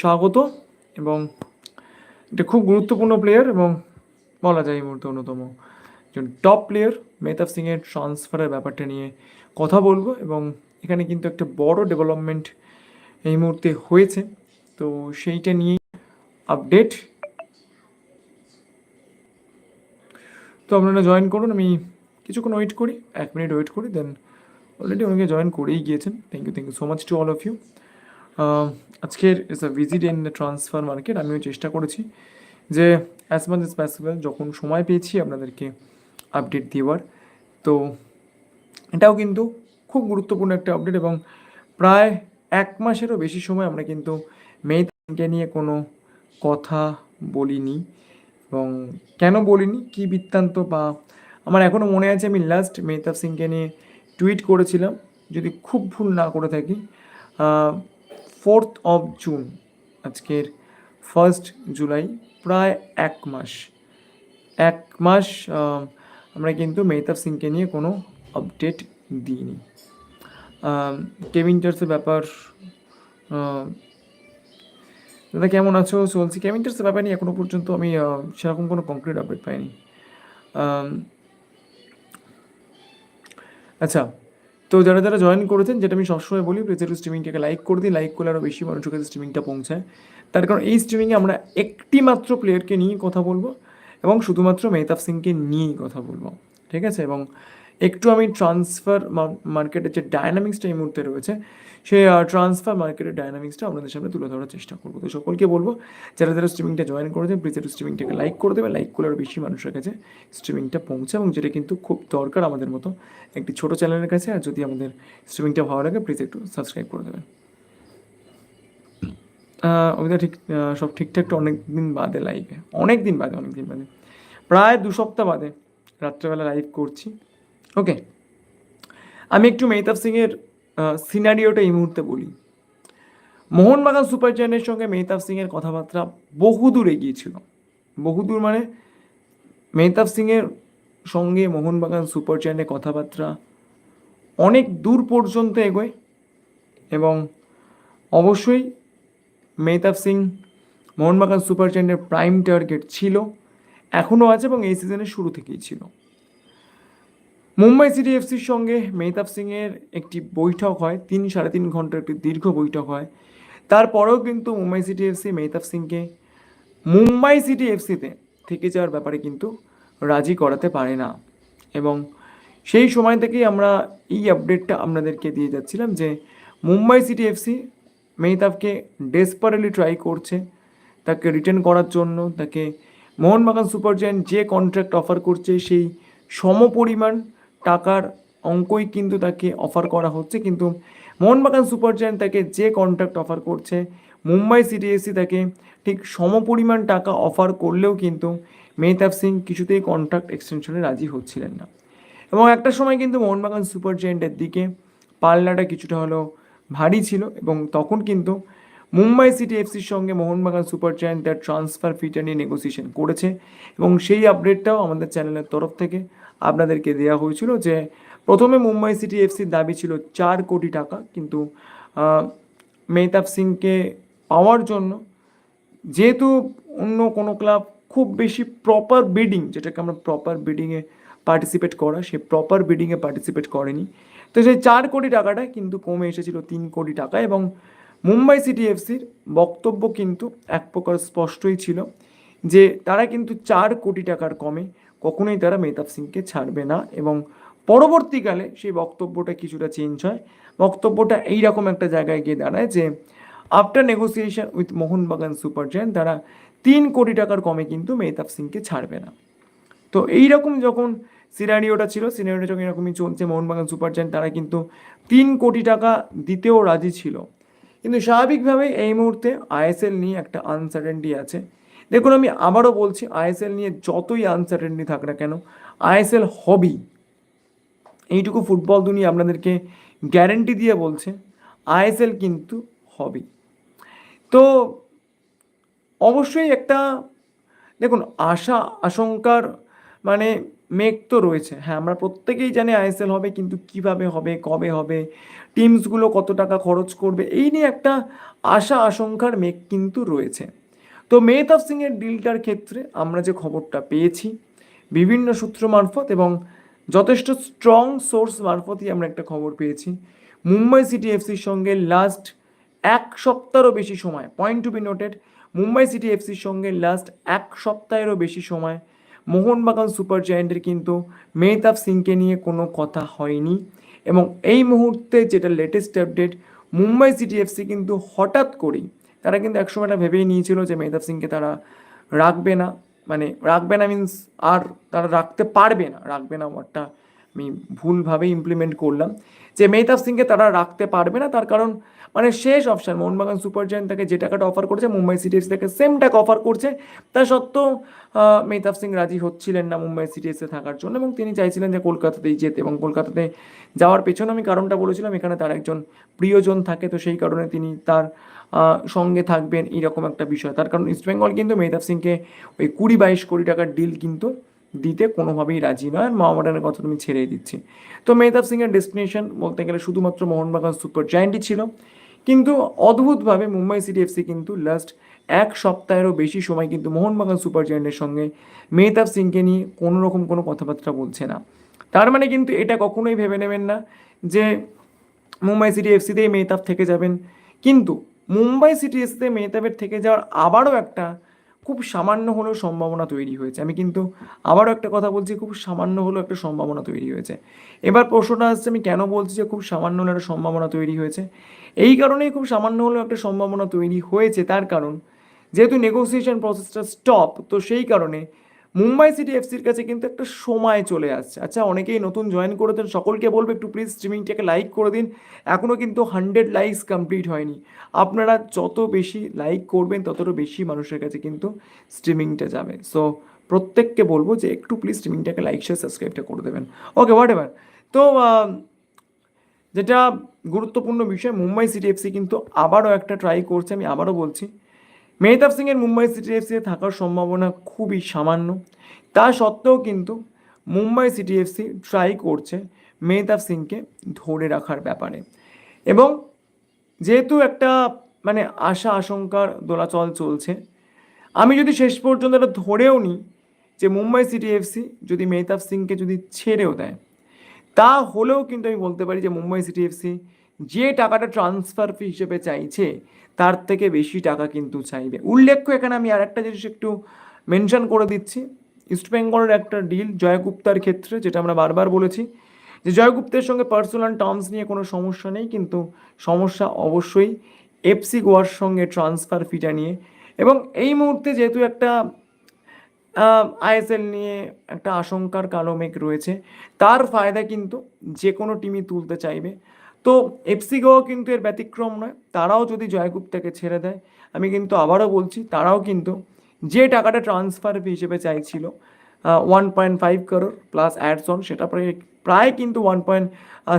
স্বাগত এবং এটা খুব গুরুত্বপূর্ণ প্লেয়ার এবং বলা যায় এই মুহূর্তে অন্যতম একজন টপ প্লেয়ার মেহতাব সিংয়ের ট্রান্সফারের ব্যাপারটা নিয়ে কথা বলব এবং এখানে কিন্তু একটা বড় ডেভেলপমেন্ট এই মুহূর্তে হয়েছে। তো সেইটা নিয়ে আপডেট তো আপনারা জয়েন করুন, আমি কিছুক্ষণ ওয়েট করি, এক মিনিট ওয়েট করি দেন অলরেডি অনেকে জয়েন করেই গিয়েছেন। Thank you thank you so much to all of you আজকের is a visit in transfer market আমিও চেষ্টা করেছি যে অ্যাজ মাচ এস পসিবল যখন সময় পেয়েছি আপনাদেরকে আপডেট দেওয়ার। তো এটাও কিন্তু খুব গুরুত্বপূর্ণ একটা আপডেট এবং প্রায় এক মাসেরও বেশি সময় আমরা কিন্তু মেয়েকে নিয়ে কোনো কথা বলিনি এবং কেন বলিনি, কি বৃত্তান্ত বা আমার এখনও মনে আছে আমি লাস্ট মেহতাব সিংকে নিয়ে টুইট করেছিলাম। যদি খুব ভুল না করে থাকি ফোর্থ অফ জুন, আজকের ফার্স্ট জুলাই, প্রায় এক মাস। এক মাস আমরা কিন্তু মেহতাব সিংকে নিয়ে কোনো আপডেট দিইনি। কেভিনটার্সের ব্যাপার দাদা কেমন আছো? চলছি। কেভিনটার্সের ব্যাপার নিয়ে এখনও পর্যন্ত আমি সেরকম কোনো কংক্রিট আপডেট পাইনি। আচ্ছা তো যারা যারা জয়েন করেছেন, যেটা আমি সবসময় বলি প্লিজ স্ট্রিমিংটাকে লাইক করে দিই লাইক করলে আরও বেশি মানুষের কাছে স্ট্রিমিংটা পৌঁছায়। তার কারণ এই স্ট্রিমিংয়ে আমরা একটি মাত্র প্লেয়ারকে নিয়েই কথা বলব এবং শুধুমাত্র মেহতাব সিংকে নিয়েই কথা বলব। ঠিক আছে? এবং একটু আমি ট্রান্সফার মার্কেটের যে ডায়নামিক্সটা এই মুহূর্তে রয়েছে, সেই ট্রান্সফার মার্কেটের ডায়নামিক্সটা আপনাদের সামনে তুলে ধরার চেষ্টা করব। তো সকলকে বলব, যারা যারা স্ট্রিমিংটা জয়েন করেছেন প্লিজ একটু স্ট্রিমিংটাকে লাইক করে দেবে লাইক করলে আরও বেশি মানুষের কাছে স্ট্রিমিংটা পৌঁছে এবং যেটা কিন্তু খুব দরকার আমাদের মতো একটি ছোট চ্যানেলের কাছে, আর যদি আমাদের স্ট্রিমিংটা ভালো লাগে প্লিজ একটু সাবস্ক্রাইব করে দেবেন। ওইটা ঠিক সব ঠিকঠাক অনেক দিন বাদে লাইভে অনেক দিন বাদে অনেক দিন বাদে। প্রায় দু সপ্তাহ বাদে রাত্রেবেলা লাইভ করছি। ওকে আমি একটু মেহতাব সিংয়ের সিনারিওটা এই মুহূর্তে বলি। মোহনবাগান সুপার জায়ান্টের সঙ্গে মেহতাব সিংয়ের কথাবার্তা বহুদূর এগিয়েছিল বহুদূর মানে মেহতাব সিংয়ের সঙ্গে মোহনবাগান সুপার জায়ান্টের কথাবার্তা অনেক দূর পর্যন্ত এগোয় এবং অবশ্যই মেহতাব সিং মোহনবাগান সুপার জায়ান্টের প্রাইম টার্গেট ছিল, এখনও আছে এবং এই সিজনের শুরু থেকেই ছিল। মুম্বাই সিটি এফসির সঙ্গে মেহতাব সিংয়ের একটি বৈঠক হয়, তিন সাড়ে তিন ঘণ্টার একটি দীর্ঘ বৈঠক হয়। তারপরেও কিন্তু মুম্বাই সিটি এফসি মেহতাব সিংকে মুম্বাই সিটি এফসিতে থেকে যাওয়ার ব্যাপারে কিন্তু রাজি করাতে পারে না। এবং সেই সময় থেকেই আমরা এই আপডেটটা আপনাদেরকে দিয়ে যাচ্ছিলাম যে মুম্বাই সিটি এফসি মেহতাবকে ডেসপারেলি ট্রাই করছে। তাকে রিটার্ন করার জন্য, তাকে মোহনবাগান সুপার জায়ান্ট যে কন্ট্রাক্ট অফার করছে, সেই সমপরিমাণ টাকার অঙ্কই কিন্তু তাকে অফার করা হচ্ছে। কিন্তু মোহনবাগান সুপার জায়ান্ট তাকে যে কন্ট্রাক্ট অফার করছে, মুম্বাই সিটি এসি তাকে ঠিক সমপরিমাণ টাকা অফার করলেও কিন্তু মেহতাব সিং কিছুতেই কন্ট্রাক্ট এক্সটেনশনে রাজি হচ্ছিলেন না। এবং একটা সময় কিন্তু মোহনবাগান সুপার জায়েন্টের দিকে পাল্লাটা কিছুটা হলেও ভারী ছিল এবং তখন কিন্তু মুম্বাই সিটি এফসির সঙ্গে মোহনবাগান সুপার জায়ান্ট তার ট্রান্সফার ফিটা নিয়ে নেগোসিয়েশন করেছে এবং সেই আপডেটটাও আমাদের চ্যানেলের তরফ থেকে আপনাদেরকে দেওয়া হয়েছিল যে প্রথমে মুম্বাই সিটি এফসির দাবি ছিল চার কোটি টাকা, কিন্তু মেহতাব সিংকে পাওয়ার জন্য যেহেতু অন্য কোনো ক্লাব খুব বেশি প্রপার বিডিং যেটাকে আমরা প্রপার বিডিংয়ে পার্টিসিপেট করা, সে প্রপার বিডিংয়ে পার্টিসিপেট করেনি। তো সেই চার কোটি টাকাটা কিন্তু কমে এসেছিল তিন কোটি টাকা এবং মুম্বাই সিটি এফসির বক্তব্য কিন্তু এক প্রকার স্পষ্টই ছিল যে তারা কিন্তু চার কোটি টাকার কমে কখনোই তারা মেহতাব সিংকে ছাড়বে না এবং পরবর্তীকালে সেই বক্তব্যটা কিছুটা চেঞ্জ হয়। বক্তব্যটা এইরকম একটা জায়গায় গিয়ে দাঁড়ায় যে after negotiation with Mohun Bagan super giant তারা তিন কোটি টাকার কমে কিন্তু মেহতাব সিংকে ছাড়বে না। তো এইরকম যখন সিনারিওটা ছিল সিনারিওটা যখন এরকমই চলছে, মোহনবাগান সুপার জায়ান্ট তারা কিন্তু তিন কোটি টাকা দিতেও রাজি ছিল। কিন্তু স্বাভাবিকভাবেই এই মুহূর্তে আইএসএল নিয়ে একটা আনসার্টেনটি আছে। দেখুন, আমি আবারও বলছি আইএসএল নিয়ে যতই আনসার্টেনটি থাক না কেন আইএসএল হবেই এইটুকু ফুটবল দুনিয়া আপনাদেরকে গ্যারেন্টি দিয়ে বলছে আইএসএল কিন্তু হবেই তো অবশ্যই একটা, দেখুন, আশা, আশঙ্কার মানে মেঘ তো রয়েছে। হ্যাঁ আমরা প্রত্যেকেই জানি আইএসএল হবে, কিন্তু কীভাবে হবে, কবে হবে টিমসগুলো কত টাকা খরচ করবে, এই নিয়ে একটা আশা, আশঙ্কার মেঘ কিন্তু রয়েছে। তো মেহতাব সিংয়ের ডিলটার ক্ষেত্রে আমরা যে খবরটা পেয়েছি, বিভিন্ন সূত্র মারফত এবং যথেষ্ট স্ট্রং সোর্স মারফতই আমরা একটা খবর পেয়েছি। মুম্বাই সিটি এফসির সঙ্গে লাস্ট এক সপ্তাহেরও বেশি সময় point to be noted Mumbai city এফসির সঙ্গে লাস্ট এক সপ্তাহেরও বেশি সময়, মোহনবাগান সুপার জায়েন্টের কিন্তু মেহতাব সিংকে নিয়ে কোনো কথা হয়নি এবং এই মুহূর্তে যেটা latest update Mumbai city FC কিন্তু হঠাৎ করেই তারা কিন্তু একসময় এটা ভেবেই নিয়েছিল যে মেহতাব সিংকে তারা রাখবে না। মানে রাখবে না মিন্স আর তারা রাখতে পারবে না। রাখবে না ওয়ার্ডটা আমি ভুলভাবে ইমপ্লিমেন্ট করলাম। যে মেহতাব সিংকে তারা রাখতে পারবে না, তার কারণ মানে শেষ অপশান মোহনবাগান সুপার জায়ান্ট তাকে যে টাকাটা অফার করেছে, মুম্বাই সিটি এফসি তাকে সেম টাকা অফার করছে। তা সত্ত্বেও মেহতাব সিং রাজি হচ্ছিলেন না মুম্বাই সিটি এফসি থাকার জন্য এবং তিনি চাইছিলেন যে কলকাতাতেই যেতে এবং কলকাতাতে যাওয়ার পেছনে আমি কারণটা বলেছিলাম, এখানে তার একজন প্রিয়জন থাকে, তো সেই কারণে তিনি তার সঙ্গে থাকবেন এইরকম একটা বিষয়। তার কারণ ইস্টবেঙ্গল কিন্তু মেহতাব সিংকে ওই কুড়ি বাইশ কোটি টাকার ডিল কিন্তু দিতে কোনোভাবেই রাজি নয়। মোহামেডানের কথা তুমি ছেড়েই দিচ্ছি। তো মেহতাব সিংয়ের ডেস্টিনেশন বলতে গেলে শুধুমাত্র মোহনবাগান সুপার জায়েন্টই ছিল। কিন্তু অদ্ভুতভাবে মুম্বাই সিটি এফসি কিন্তু লাস্ট এক সপ্তাহেরও বেশি সময় কিন্তু মোহনবাগান সুপার জায়েন্টের সঙ্গে মেহতাব সিংকে নিয়ে কোনো রকম কোনো কথাবার্তা বলছে না। তার মানে কিন্তু এটা কখনোই ভেবে নেবেন না যে মুম্বাই সিটি এফসিতেই মেহতাব থেকে যাবেন। কিন্তু মুম্বাই সিটি এফসিতে মেহতাবের থেকে যাওয়ার আবারও একটা খুব সামান্য হলেও সম্ভাবনা তৈরি হয়েছে। আমি কিন্তু আবারও একটা কথা বলছি, খুব সামান্য হলেও একটা সম্ভাবনা তৈরি হয়েছে। এবার প্রশ্নটা আসছে, আমি কেন বলছি যে খুব সামান্য হলেও একটা সম্ভাবনা তৈরি হয়েছে? এই কারণেই খুব সামান্য হলেও একটা সম্ভাবনা তৈরি হয়েছে, তার কারণ যেহেতু নেগোসিয়েশন প্রসেসটা স্টপ তো সেই কারণে মুম্বাই সিটি এফসির কাছে কিন্তু একটা সময় চলে আসছে। আচ্ছা অনেকেই নতুন জয়েন করেছেন, সকলকে বলব একটু প্লিজ স্ট্রিমিংটাকে লাইক করে দিন। এখনও কিন্তু হান্ড্রেড লাইকস কমপ্লিট হয়নি। আপনারা যত বেশি লাইক করবেন, ততটা বেশি মানুষের কাছে কিন্তু স্ট্রিমিংটা যাবে। সো প্রত্যেককে বলব যে একটু প্লিজ স্ট্রিমিংটাকে লাইক শেয়ার সাবস্ক্রাইবটা করে দেবেন। ওকে হোয়াট এভার তো যেটা গুরুত্বপূর্ণ বিষয়, মুম্বাই সিটি এফসি কিন্তু আবারও একটা ট্রাই করছে, আমি আবারও বলছি। মেহতাব সিংয়ের মুম্বাই সিটি এফসিতে থাকার সম্ভাবনা খুবই সামান্য। তা সত্ত্বেও কিন্তু মুম্বাই সিটি এফসি ট্রাই করছে মেহতাব সিংকে ধরে রাখার ব্যাপারে। এবং যেহেতু একটা মানে আশা আশঙ্কার দোলাচল চলছে, আমি যদি শেষ পর্যন্ত এটা ধরেও নিই যে মুম্বাই সিটি এফসি যদি মেহতাব সিংকে যদি ছেড়েও দেয়, তা হলেও কিন্তু আমি বলতে পারি যে মুম্বাই সিটি এফসি যে টাকাটা ট্রান্সফার ফি হিসেবে চাইছে, তার থেকে বেশি টাকা কিন্তু চাইবে। উল্লেখ্য, এখানে আমি আর একটা জিনিস একটু মেনশন করে দিচ্ছি। ইস্টবেঙ্গলের একটা ডিল জয়গুপ্তার ক্ষেত্রে, যেটা আমরা বারবার বলেছি, যে জয়গুপ্তের সঙ্গে পার্সোনাল টার্মস নিয়ে কোনো সমস্যা নেই, কিন্তু সমস্যা অবশ্যই এফসি গোয়ার সঙ্গে ট্রান্সফার ফিটা নিয়ে। এবং এই মুহূর্তে যেহেতু একটা আইএসএল নিয়ে একটা আশঙ্কার কালো মেঘ রয়েছে, তার ফায়দা কিন্তু যে কোনো টিমই তুলতে চাইবে। তো এফসি গোয়া কিন্তু এর ব্যতিক্রম নয়, তারাও যদি জয়গুপ্তাকে ছেড়ে দেয়, আমি কিন্তু আবারও বলছি, তারাও কিন্তু যে টাকাটা ট্রান্সফার ফি হিসেবে চাইছিল one point five crore plus ads on সেটা প্রায় প্রায় কিন্তু ওয়ান পয়েন্ট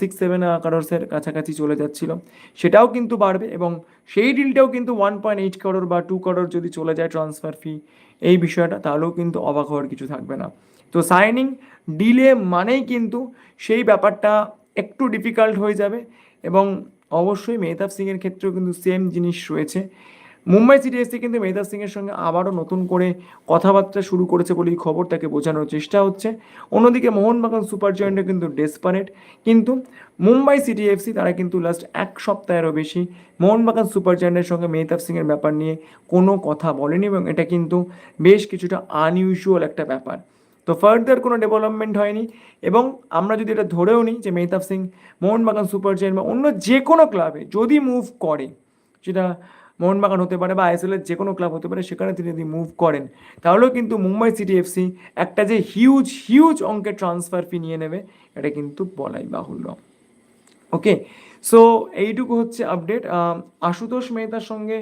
সিক্স সেভেন কারোর্সের কাছাকাছি চলে যাচ্ছিল। সেটাও কিন্তু বাড়বে এবং সেই ডিলটাও কিন্তু ওয়ান পয়েন্ট এইট করোর বা টু করোর যদি চলে যায় ট্রান্সফার ফি এই বিষয়টা, তাহলেও কিন্তু অবাক হওয়ার কিছু থাকবে না। তো সাইনিং ডিলে মানেই কিন্তু সেই ব্যাপারটা একটু ডিফিকাল্ট হয়ে যাবে এবং অবশ্যই মেহতাব সিংয়ের ক্ষেত্রেও কিন্তু সেম জিনিস রয়েছে। মুম্বাই সিটি এসসি কিন্তু মেহতাব সিংয়ের সঙ্গে আবারও নতুন করে কথাবার্তা শুরু করেছে বলেই খবর তাকে বোঝানোর চেষ্টা হচ্ছে। অন্যদিকে মোহনবাগান সুপার জয়েন্টে কিন্তু ডেসপারেট কিন্তু মুম্বাই সিটি এফসি তারা কিন্তু লাস্ট এক সপ্তাহেরও বেশি মোহনবাগান সুপার জয়েন্টের সঙ্গে মেহতাব সিংয়ের ব্যাপার নিয়ে কোনো কথা বলেনি এবং এটা কিন্তু বেশ কিছুটা আনইউজুয়াল একটা ব্যাপার। তো ফার্দার কোনো ডেভেলপমেন্ট হয়নি এবং আমরা যদি এটা ধরেও নিই যে মেহতাব সিং, মোহনবাগান সুপার জায়েন্ট বা অন্য যে কোনো ক্লাবে যদি মুভ করে সেটা মোহনবাগান হতে পারে বা আইএসএল এর যে কোনো ক্লাব হতে পারে, সেখানে তিনি যদি মুভ করেন, তাহলেও কিন্তু মুম্বাই সিটি এফসি একটা যে হিউজ হিউজ অঙ্কের ট্রান্সফার ফি নিয়ে নেবে, এটা কিন্তু বলাই বাহুল্য। ওকে সো এইটুকু হচ্ছে আপডেট আশুতোষ মেহতার সঙ্গে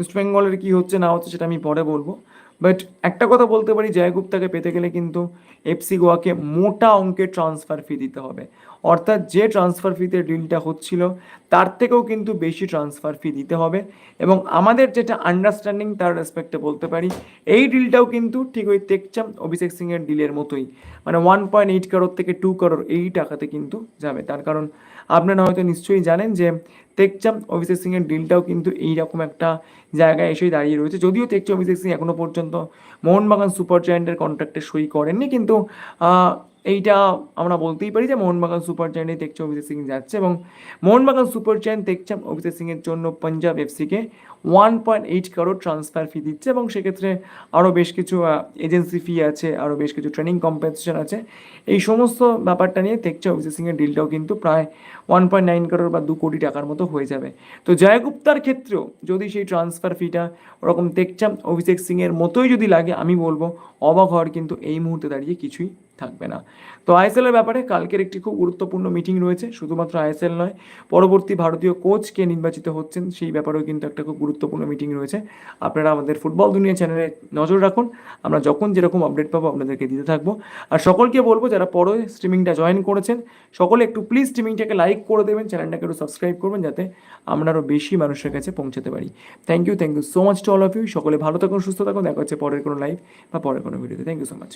ইস্ট বেঙ্গলের কী হচ্ছে না হচ্ছে সেটা আমি পরে বলব। বাট একটা কথা বলতে পারি, জয়গুপ্তাকে পেতে গেলে কিন্তু এফসি গোয়াকে মোটা অঙ্কের ট্রান্সফার ফি দিতে হবে। অর্থাৎ যে ট্রান্সফার ফিতে ডিলটা হচ্ছিল, তার থেকেও কিন্তু বেশি ট্রান্সফার ফি দিতে হবে। এবং আমাদের যেটা আন্ডারস্ট্যান্ডিং তার রেসপেক্টে বলতে পারি, এই ডিলটাও কিন্তু ঠিক ওই তেকচাম অভিষেক সিংয়ের ডিলের মতোই। মানে ওয়ান পয়েন্ট এইট করোর থেকে টু করোর এই টাকাতে কিন্তু যাবে। তার কারণ আপনারা হয়তো নিশ্চয়ই জানেন যে তেকচাম অভিষেক এর ডিলটাও কিন্তু এইরকম একটা জায়গায় এসেই দাঁড়িয়ে রয়েছে। যদিও তেকচাম অভিষেক সিং এখনও পর্যন্ত মোহনবাগান সুপার জায়েন্টের কন্ট্রাক্টে সই করেননি, কিন্তু এইটা আমরা বলতেই পারি যে মোহনবাগান সুপার জায়ান্টে তেকচাম অভিষেক সিং যাচ্ছে এবং মোহনবাগান সুপার জায়ান্ট তেকচাম অভিষেক সিংয়ের জন্য Punjab এফসিকে one point eight crore transfer fee দিচ্ছে এবং সেক্ষেত্রে আরও বেশ কিছু এজেন্সি ফি আছে আরও বেশ কিছু ট্রেনিং কম্পেনসেশন আছে। এই সমস্ত ব্যাপারটা নিয়ে তেকচা অভিষেক সিংয়ের ডিলটাও কিন্তু প্রায় ওয়ান পয়েন্ট নাইন কারোর বা দু কোটি টাকার মতো হয়ে যাবে। তো জয়গুপ্তার ক্ষেত্রেও যদি সেই ট্রান্সফার ফিটা ওরকম তেকচাম অভিষেক সিংয়ের মতোই যদি লাগে, আমি বলব অবাক হওয়ার কিন্তু এই মুহূর্তে দাঁড়িয়ে কিছুই থাকবে না। তো আইএসএল এর ব্যাপারে কালকের একটি খুব গুরুত্বপূর্ণ মিটিং রয়েছে, শুধুমাত্র আইএসএল নয়, পরবর্তী ভারতীয় কোচ কে নির্বাচিত হচ্ছেন, সেই ব্যাপারেও কিন্তু একটা খুব গুরুত্বপূর্ণ মিটিং রয়েছে। আপনারা আমাদের ফুটবল দুনিয়া চ্যানেলে নজর রাখুন, আমরা যখন যেরকম আপডেট পাবো আপনাদেরকে দিতে থাকব। আর সকলকে বলব, যারা পরে স্ট্রিমিংটা জয়েন করেছেন, সকলে একটু প্লিজ স্ট্রিমিংটাকে লাইক করে দেবেন চ্যানেলটাকে একটু সাবস্ক্রাইব করবেন, যাতে আমরা আরও বেশি মানুষের কাছে পৌঁছাতে পারি। Thank you thank you so much to all of you সকলে ভালো থাকুন, সুস্থ থাকুন, দেখা হচ্ছে পরের কোনো লাইভ বা পরের কোনো ভিডিওতে থ্যাংক ইউ সো মাচ